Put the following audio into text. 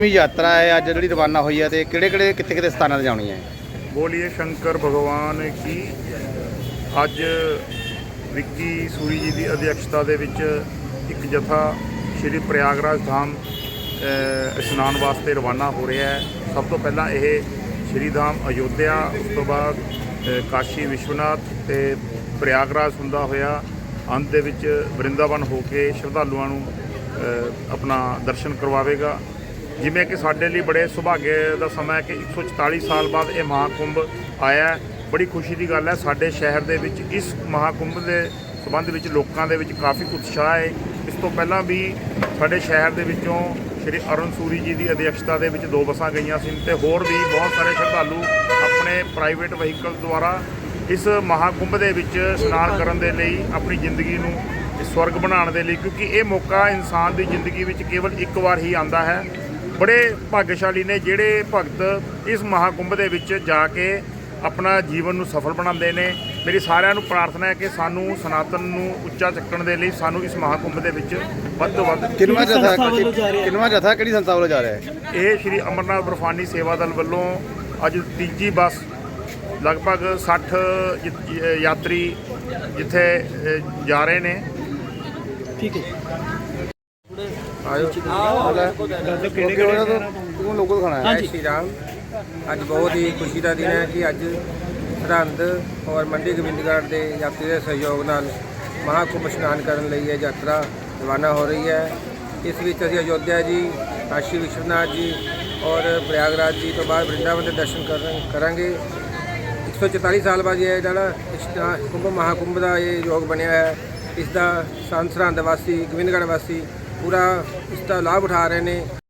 ਵੀ ਯਾਤਰਾ ਹੈ? ਅੱਜ ਜਿਹੜੀ ਰਵਾਨਾ ਹੋਈ ਹੈ ਤੇ ਕਿਹੜੇ ਕਿਹੜੇ ਕਿੱਥੇ ਕਿੱਥੇ ਸਥਾਨਾਂ ਤੇ ਜਾਣੀ ਹੈ? ਬੋਲੀਏ ਸ਼ੰਕਰ ਭਗਵਾਨ ਕੀ? ਅੱਜ ਵਿੱਕੀ ਸੂਰੀ ਜੀ ਦੀ ਅਧਿਕਸ਼ਤਾ ਦੇ ਵਿੱਚ ਇੱਕ ਜਥਾ ਸ਼੍ਰੀ ਪ੍ਰਯਾਗਰਾਜ ਧਾਮ ਇਸ਼ਨਾਨ ਵਾਸਤੇ ਰਵਾਨਾ ਹੋ ਰਿਹਾ ਹੈ। ਸਭ ਤੋਂ ਪਹਿਲਾਂ ਇਹ ਸ਼੍ਰੀ ਧਾਮ ਅਯੋਧਿਆ, ਉਸ ਤੋਂ ਬਾਅਦ ਕਾਸ਼ੀ ਵਿਸ਼ਵਨਾਥ ਤੇ ਪ੍ਰਯਾਗਰਾਜ ਹੁੰਦਾ ਹੋਇਆ। ਅੰਤ ਦੇ ਵਿੱਚ ਵਰਿੰਦਾਵਨ ਹੋ ਕੇ ਸ਼ਰਧਾਲੂਆਂ ਨੂੰ ਆਪਣਾ ਦਰਸ਼ਨ ਕਰਵਾਵੇਗਾ। ਜਿਵੇਂ ਕਿ ਸਾਡੇ ਲਈ ਬੜੇ ਸੁਭਾਗੇ ਦਾ ਸਮਾਂ ਹੈ ਕਿ 144 ਸਾਲ ਬਾਅਦ ਇਹ ਮਹਾਕੁੰਭ ਆਇਆ ਬੜੀ ਖੁਸ਼ੀ ਦੀ ਗੱਲ ਹੈ, ਸਾਡੇ ਸ਼ਹਿਰ ਦੇ ਵਿੱਚ ਇਸ ਮਹਾਕੁੰਭ ਦੇ ਸੰਬੰਧ ਵਿੱਚ ਲੋਕਾਂ ਦੇ ਵਿੱਚ ਕਾਫੀ ਉਤਸ਼ਾਹ ਹੈ। ਇਸ ਤੋਂ ਪਹਿਲਾਂ ਵੀ ਸਾਡੇ ਸ਼ਹਿਰ ਦੇ ਵਿੱਚੋਂ ਸ਼੍ਰੀ ਅਰੁਣ ਸੂਰੀ ਜੀ ਦੀ ਅਧਿਕਸ਼ਤਾ ਦੇ ਵਿੱਚ ਦੋ ਬੱਸਾਂ ਗਈਆਂ ਸੀ ਤੇ ਹੋਰ ਵੀ ਬਹੁਤ ਸਾਰੇ ਸ਼ਰਧਾਲੂ ਆਪਣੇ ਪ੍ਰਾਈਵੇਟ ਵਹੀਕਲ ਦੁਆਰਾ ਇਸ ਮਹਾਕੁੰਭ ਦੇ ਵਿੱਚ ਇਸ਼ਨਾਨ ਕਰਨ ਦੇ ਲਈ ਆਪਣੀ ਜ਼ਿੰਦਗੀ ਨੂੰ ਸਵਰਗ ਬਣਾਉਣ ਦੇ ਲਈ, ਕਿਉਂਕਿ ਇਹ ਮੌਕਾ ਇਨਸਾਨ ਦੀ ਜ਼ਿੰਦਗੀ ਵਿੱਚ ਕੇਵਲ ਇੱਕ ਵਾਰ ਹੀ ਆਉਂਦਾ ਹੈ। ਬੜੇ ਭਾਗਸ਼ਾਲੀ ਨੇ ਜਿਹੜੇ ਭਗਤ ਇਸ ਮਹਾਕੁੰਭ ਦੇ ਵਿੱਚ ਜਾ ਕੇ ਆਪਣਾ ਜੀਵਨ ਨੂੰ ਸਫਲ ਬਣਾਉਂਦੇ ਨੇ। ਮੇਰੀ ਸਾਰਿਆਂ ਨੂੰ ਪ੍ਰਾਰਥਨਾ ਹੈ ਕਿ ਸਾਨੂੰ ਸਨਾਤਨ ਨੂੰ ਉੱਚਾ ਚੱਕਣ ਦੇ ਲਈ ਸਾਨੂੰ ਇਸ ਮਹਾਕੁੰਭ ਦੇ ਵਿੱਚ ਵੱਧ ਤੋਂ ਵੱਧ ਕਿੰਨਵਾ ਜਥਾ? ਕਿੰਨਵਾ ਜਥਾ ਕਿਹੜੀ ਸੰਸਥਾ ਵੱਲੋਂ ਜਾ ਰਿਹਾ ਹੈ? ਇਹ ਸ਼੍ਰੀ ਅਮਰਨਾਥ ਬਰਫਾਨੀ ਸੇਵਾ ਦਲ ਵੱਲੋਂ ਅੱਜ ਤੀਜੀ ਬੱਸ ਲਗਭਗ 60 ਜ- ਯਾਤਰੀ ਜਿੱਥੇ ਜਾ ਰਹੇ ਨੇ। ਠੀਕ ਹੈ। ਆਜੋ ਕਿਹੜੇ ਸ਼੍ਰੀ ਰਾਮ। ਅੱਜ ਬਹੁਤ ਹੀ ਖੁਸ਼ੀ ਦਾ ਦਿਨ ਹੈ ਕਿ ਅੱਜ ਸਰਹੰਦ ਔਰ ਮੰਡੀ ਗੋਬਿੰਦਗੜ੍ਹ ਦੇ ਯਾਤਰੀ ਦੇ ਸਹਿਯੋਗ ਨਾਲ ਮਹਾਕੁੰਭ ਇਸ਼ਨਾਨ ਕਰਨ ਲਈ ਇਹ ਯਾਤਰਾ ਰਵਾਨਾ ਹੋ ਰਹੀ ਹੈ। ਇਸ ਵਿੱਚ ਅਸੀਂ ਅਯੋਧਿਆ ਜੀ ਕਾਸ਼ੀ ਵਿਸ਼ਵਨਾਥ ਜੀ ਔਰ ਪ੍ਰਯਾਗਰਾਜ ਜੀ ਤੋਂ ਬਾਅਦ ਵਰਿੰਦਾਵਨ ਦੇ ਦਰਸ਼ਨ ਕਰਨ- ਕਰਾਂਗੇ। 144 ਸਾਲ ਬਾਅਦ ਇਹ ਜਿਹੜਾ ਇਸ਼ਨਾ- ਕੁੰਭ ਮਹਾਕੁੰਭ ਦਾ ਇਹ ਯੋਗ ਬਣਿਆ ਹੈ। ਇਸ ਦਾ ਸੰਸਰਾਂ ਵਾਸੀ ਗੋਬਿੰਦਗੜ੍ਹ ਵਾਸੀ ਪੂਰਾ ਇਸ ਦਾ ਲਾਭ ਉਠਾ ਰਹੇ ਨੇ।